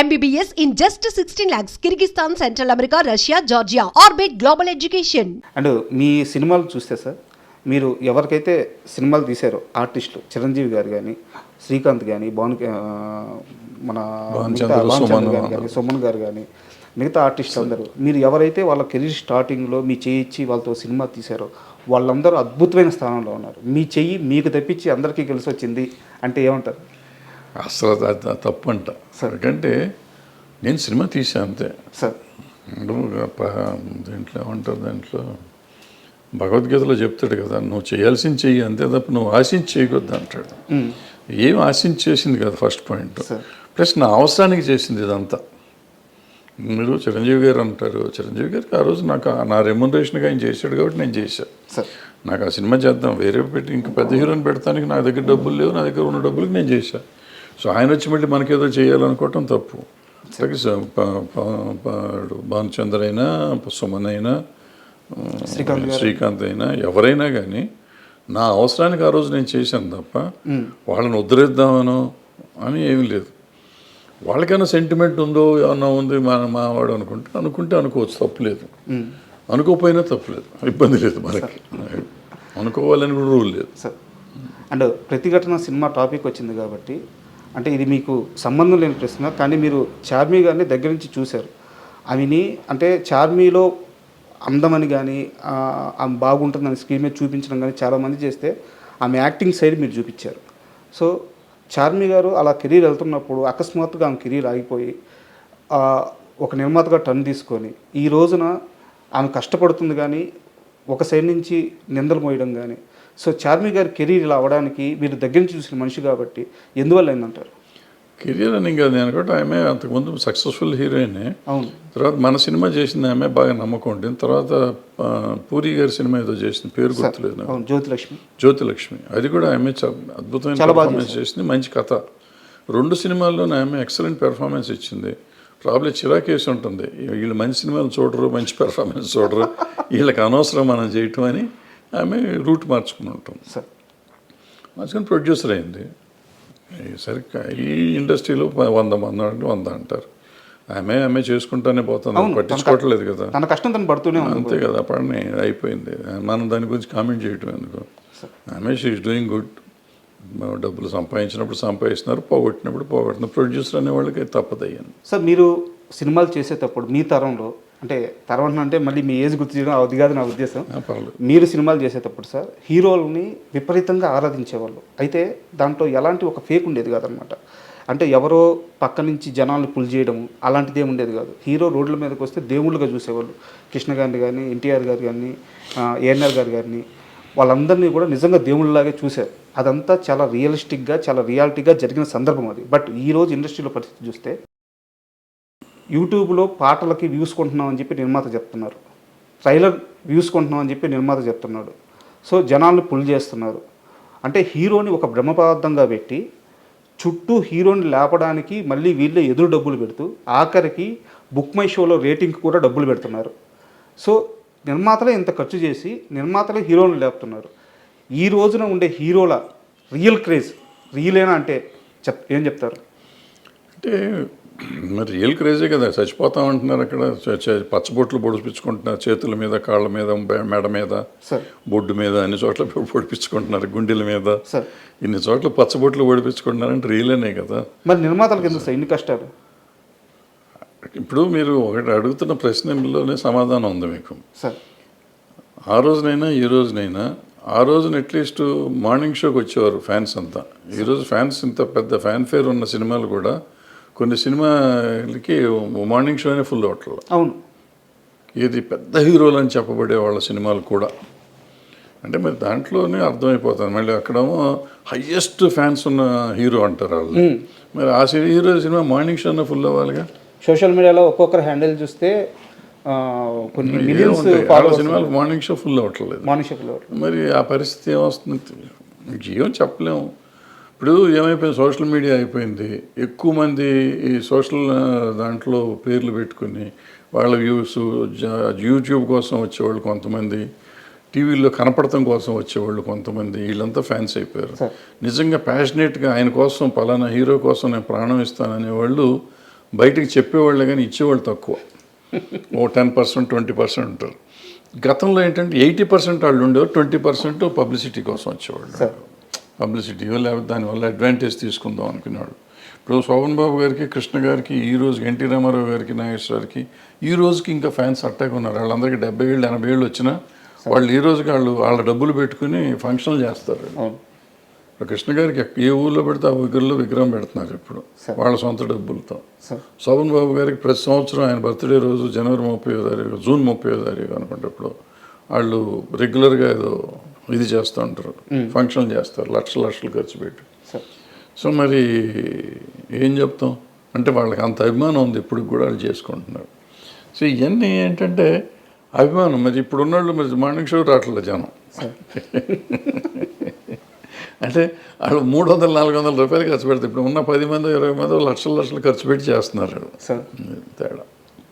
MBBS in just 16 lakhs, Kyrgyzstan, Central America, Russia, Georgia. Orbit Global Education. And మీ సినిమాలు చూస్తే sir మీరు ఎవరికైతే సినిమాలు తీశారో ఆర్టిస్టులు చిరంజీవి గారు కానీ శ్రీకాంత్ కానీ భాను మన సుమన్ గారు కానీ సుమన్ గారు కానీ మిగతా ఆర్టిస్టులు అందరూ మీరు ఎవరైతే వాళ్ళ కెరీర్ స్టార్టింగ్లో మీ చేయి ఇచ్చి వాళ్ళతో సినిమా తీశారో వాళ్ళందరూ అద్భుతమైన స్థానంలో ఉన్నారు మీ చెయ్యి మీకు తప్పించి అందరికీ కలిసి వచ్చింది అంటే ఏమంటారు అసలు అది- అది తప్పు అంట ఎందుకంటే నేను సినిమా తీసాను అంతే. సార్. దీంట్లో ఏమంటారు దాంట్లో? భగవద్గీతలో చెప్తాడు కదా నువ్వు చేయాల్సింది చెయ్యి అంతే తప్ప నువ్వు ఆశించి చేయకొద్దు అంటాడు. ఏం ఆశించి చేసింది కదా ఫస్ట్ పాయింట్. ప్లస్ నా అవసరానికి చేసింది ఇదంతా. మీరు చిరంజీవి గారు అంటారు. చిరంజీవి గారికి ఆ రోజు నాకు నా రెమ్యునరేషన్గా ఆయన చేశాడు కాబట్టి నేను చేశాను నాకు ఆ సినిమా చేద్దాం. వేరే పెట్టి ఇంకా పెద్ద హీరోని పెడతానికి నా దగ్గర డబ్బులు లేవు నా దగ్గర ఉన్న డబ్బులకి నేను చేశాను సో ఆయన వచ్చి మళ్ళీ మనకేదో చేయాలనుకోవటం తప్పు. భానుచంద్ర అయినా సుమన్ అయినా శ్రీకాంత్ అయినా ఎవరైనా కానీ నా అవసరానికి ఆ రోజు నేను చేశాను తప్ప వాళ్ళని ఉద్ధరిద్దామనో అని ఏమీ లేదు. వాళ్ళకైనా సెంటిమెంట్ ఉందో ఏమన్నా ఉంది మా మావాడు అనుకుంటే అనుకుంటే అనుకోవచ్చు తప్పులేదు అనుకోకపోయినా తప్పులేదు ఇబ్బంది లేదు మనకి. అనుకోవాలని కూడా రూల్ లేదు. సార్. అండ్ ప్రతిఘటన సినిమా టాపిక్ వచ్చింది కాబట్టి అంటే ఇది మీకు సంబంధం లేని ప్రశ్న కానీ మీరు చార్మీ గారిని దగ్గర నుంచి చూశారు. అవిని అంటే చార్మీలో అందమని కానీ ఆమె బాగుంటుందని స్క్రీన్ మీద చూపించడం కానీ చాలామంది చేస్తే ఆమె యాక్టింగ్ సైడ్ మీరు చూపించారు. సో చార్మీ గారు అలా కెరీర్ వెళ్తున్నప్పుడు అకస్మాత్తుగా ఆమె కెరీర్ ఆగిపోయి ఒక నిర్మాతగా టర్న్ తీసుకొని ఈ రోజున ఆమె కష్టపడుతుంది కానీ ఒక సైడ్ నుంచి నిందలు మోయడం కానీ సో చార్మి గారి కెరీర్ ఇలా అవ్వడానికి మీరు దగ్గర నుంచి చూసిన మనిషి కాబట్టి ఎందువల్ల అయిందంటారు? కెరియర్ అని ఇంకా నేను అనుకుంటే ఆమె అంతకుముందు సక్సెస్ఫుల్ హీరోయినే అవును. తర్వాత మన సినిమా చేసింది ఆమె బాగా నమ్మకం ఉంటుంది తర్వాత పూరి గారి సినిమా ఏదో చేసింది పేరు గుర్తులేదు జ్యోతిలక్ష్మి. జ్యోతిలక్ష్మి. అది కూడా ఆమె అద్భుతమైన పెర్ఫార్మెన్స్ చేసింది మంచి కథ. రెండు సినిమాల్లోనే ఆమె ఎక్సలెంట్ పెర్ఫార్మెన్స్ ఇచ్చింది. ప్రాబ్లం చిరాకేసి ఉంటుంది. వీళ్ళు మంచి సినిమాలు చూడరు మంచి పెర్ఫార్మెన్స్ చూడరు. వీళ్ళకి అనవసరం మనం చేయటం అని ఆమె రూట్ మార్చుకుని ఉంటుంది సార్. మార్చుకుని ప్రొడ్యూసర్ అయింది. సరిగ్గా ఈ ఇండస్ట్రీలో వంద మంది అంటే వంద అంటారు. ఆమె ఆమె చేసుకుంటానే పోతుంది. పట్టించుకోవట్లేదు కదా. తన కష్టం తను పడుతూనే అంతే కదా పడిని అయిపోయింది. మనం దాని గురించి కామెంట్ చేయటం ఎందుకు? ఆమె షీఈస్ డూయింగ్ గుడ్ డబ్బులు సంపాదించినప్పుడు సంపాదిస్తున్నారు పోగొట్టినప్పుడు పోగొట్టిన ప్రొడ్యూసర్ అనే వాళ్ళకి తప్పదయ్యాను సార్ మీరు సినిమాలు చేసేటప్పుడు మీ తరంలో అంటే తరం అంటే మళ్ళీ మీ ఏజ్ గుర్తు చేయడం అది కాదు నా ఉద్దేశం. మీరు సినిమాలు చేసేటప్పుడు సార్ హీరోలని విపరీతంగా ఆరాధించేవాళ్ళు. అయితే దాంట్లో ఎలాంటి ఒక ఫేక్ ఉండేది కాదనమాట. అంటే ఎవరో పక్క నుంచి జనాల్ని పుల్ చేయడం అలాంటిది ఉండేది కాదు. హీరో రోడ్ల మీదకి వస్తే దేవుళ్ళుగా చూసేవాళ్ళు. కృష్ణ గారిని కానీ ఎన్టీఆర్ గారు కానీ ఏఎన్ఆర్ గారు కానీ వాళ్ళందరినీ కూడా నిజంగా దేవుళ్ళలాగే చూశారు. అదంతా చాలా రియలిస్టిక్గా చాలా రియాలిటీగా జరిగిన సందర్భం అది. బట్ ఈ రోజు ఇండస్ట్రీలో పరిస్థితి చూస్తే యూట్యూబ్లో పాటలకి వ్యూస్ కొంటున్నామని చెప్పి నిర్మాత చెప్తున్నారు. ట్రైలర్ వ్యూస్ కొంటున్నామని చెప్పి నిర్మాత చెప్తున్నాడు. సో జనాల్ని పుల్ చేస్తున్నారు. అంటే హీరోని ఒక బ్రహ్మపదార్థంగా పెట్టి చుట్టూ హీరోని లేపడానికి మళ్ళీ వీళ్ళే ఎదురు డబ్బులు పెడుతూ ఆఖరికి బుక్ మై షోలో రేటింగ్ కూడా డబ్బులు పెడుతున్నారు. సో నిర్మాతలే ఇంత ఖర్చు చేసి నిర్మాతలే హీరోని లేపుతున్నారు. ఈ రోజున ఉండే హీరోల రియల్ క్రేజ్ రియలేనా అంటే చెప్ ఏం చెప్తారు? అంటే మరి రియల్ క్రేజే కదా. చచ్చిపోతాం అంటున్నారు అక్కడ. పచ్చబొట్లు పొడిపించుకుంటున్నారు. చేతుల మీద కాళ్ళ మీద మెడ మీద బొడ్డు మీద అన్ని చోట్ల పొడిపించుకుంటున్నారు. గుండెల మీద. ఇన్ని చోట్ల పచ్చబొట్లు పొడిపించుకుంటున్నారంటే రియలేనే కదా. మరి నిర్మాతలకు ఎందుకు సార్? ఇన్ని కష్టాలు? ఇప్పుడు మీరు ఒకటి అడుగుతున్న ప్రశ్నలోనే సమాధానం ఉంది మీకు. ఆ రోజునైనా ఈ రోజునైనా ఆ రోజున అట్లీస్ట్ మార్నింగ్ షోకి వచ్చేవారు ఫ్యాన్స్ అంతా. ఈరోజు ఫ్యాన్స్ ఇంత పెద్ద ఫ్యాన్ ఫేర్ ఉన్న సినిమాలు కూడా కొన్ని సినిమాలకి మార్నింగ్ షోనే ఫుల్ అవట్లేదు అవును. ఇది పెద్ద హీరోలు అని చెప్పబడే వాళ్ళ సినిమాలు కూడా. అంటే మరి దాంట్లోనే అర్థమైపోతుంది. మళ్ళీ అక్కడేమో హయ్యెస్ట్ ఫ్యాన్స్ ఉన్న హీరో అంటారు వాళ్ళు. మరి ఆ హీరో సినిమా మార్నింగ్ షోనే ఫుల్ అవ్వాలిగా? సోషల్ మీడియాలో ఒక్కొక్కరు హ్యాండిల్ చూస్తే కొన్ని మిలియన్స్ సినిమాలు మార్నింగ్ షో ఫుల్ అవ్వట్లేదు. మానుషకులు మరి ఆ పరిస్థితి ఏమొస్తుంది? ఏం చెప్పలేము. ఇప్పుడు ఏమైపోయింది? సోషల్ మీడియా అయిపోయింది. ఎక్కువ మంది ఈ సోషల్ దాంట్లో పేర్లు పెట్టుకుని వాళ్ళ వ్యూస్ యూట్యూబ్ కోసం వచ్చేవాళ్ళు కొంతమంది టీవీలో కనపడటం కోసం వచ్చేవాళ్ళు కొంతమంది వీళ్ళంతా ఫ్యాన్స్ అయిపోయారు. నిజంగా ప్యాషనేట్గా ఆయన కోసం పలానా హీరో కోసం నేను ప్రాణం ఇస్తాననే వాళ్ళు బయటకు చెప్పేవాళ్ళే కానీ ఇచ్చేవాళ్ళు తక్కువ. ఓ టెన్ పర్సెంట్ ట్వంటీ పర్సెంట్ ఉంటారు. గతంలో ఏంటంటే ఎయిటీ పర్సెంట్ వాళ్ళు ఉండేవారు ట్వంటీ పర్సెంట్ పబ్లిసిటీ కోసం వచ్చేవాళ్ళు పబ్లిసిటీ లేకపోతే దానివల్ల అడ్వాంటేజ్ తీసుకుందాం అనుకునేవాడు ఇప్పుడు శోభన్ బాబు గారికి కృష్ణ గారికి ఈ రోజుకి ఎన్టీ రామారావు గారికి నాగేశ్వరకి ఈ రోజుకి ఇంకా ఫ్యాన్స్ అట్టాగా ఉన్నారు. వాళ్ళందరికీ డెబ్బై ఏళ్ళు ఎనభై ఏళ్ళు వచ్చినా వాళ్ళు ఈ రోజుకి వాళ్ళు వాళ్ళ డబ్బులు పెట్టుకుని ఫంక్షన్లు చేస్తారు. ఇప్పుడు కృష్ణ గారికి ఏ ఊళ్ళో పెడితే ఆ ఊరిలో విగ్రహం పెడుతున్నారు ఇప్పుడు. వాళ్ళ సొంత డబ్బులతో. శోభన్ బాబు గారికి ప్రతి సంవత్సరం ఆయన బర్త్డే రోజు జనవరి ముప్పై తారీఖు జూన్ ముప్పై తారీఖు అనుకుంటప్పుడు వాళ్ళు రెగ్యులర్గా ఏదో ఇది చేస్తూ ఉంటారు. ఫంక్షన్ చేస్తారు. లక్షలు లక్షలు ఖర్చు పెట్టి. సో మరి ఏం చెప్తాం? అంటే వాళ్ళకి అంత అభిమానం ఉంది ఇప్పుడు కూడా వాళ్ళు చేసుకుంటున్నారు. సో ఇవన్నీ ఏంటంటే అభిమానం. మరి ఇప్పుడు ఉన్నోళ్ళు మరి మార్నింగ్ షో రావట్లేదు జనం. అంటే వాళ్ళు మూడు వందలు నాలుగు వందల రూపాయలు ఖర్చు పెడతారు ఇప్పుడు ఉన్న పది మంది ఇరవై మంది లక్షలు లక్షలు ఖర్చు పెట్టి చేస్తున్నారు. తేడా.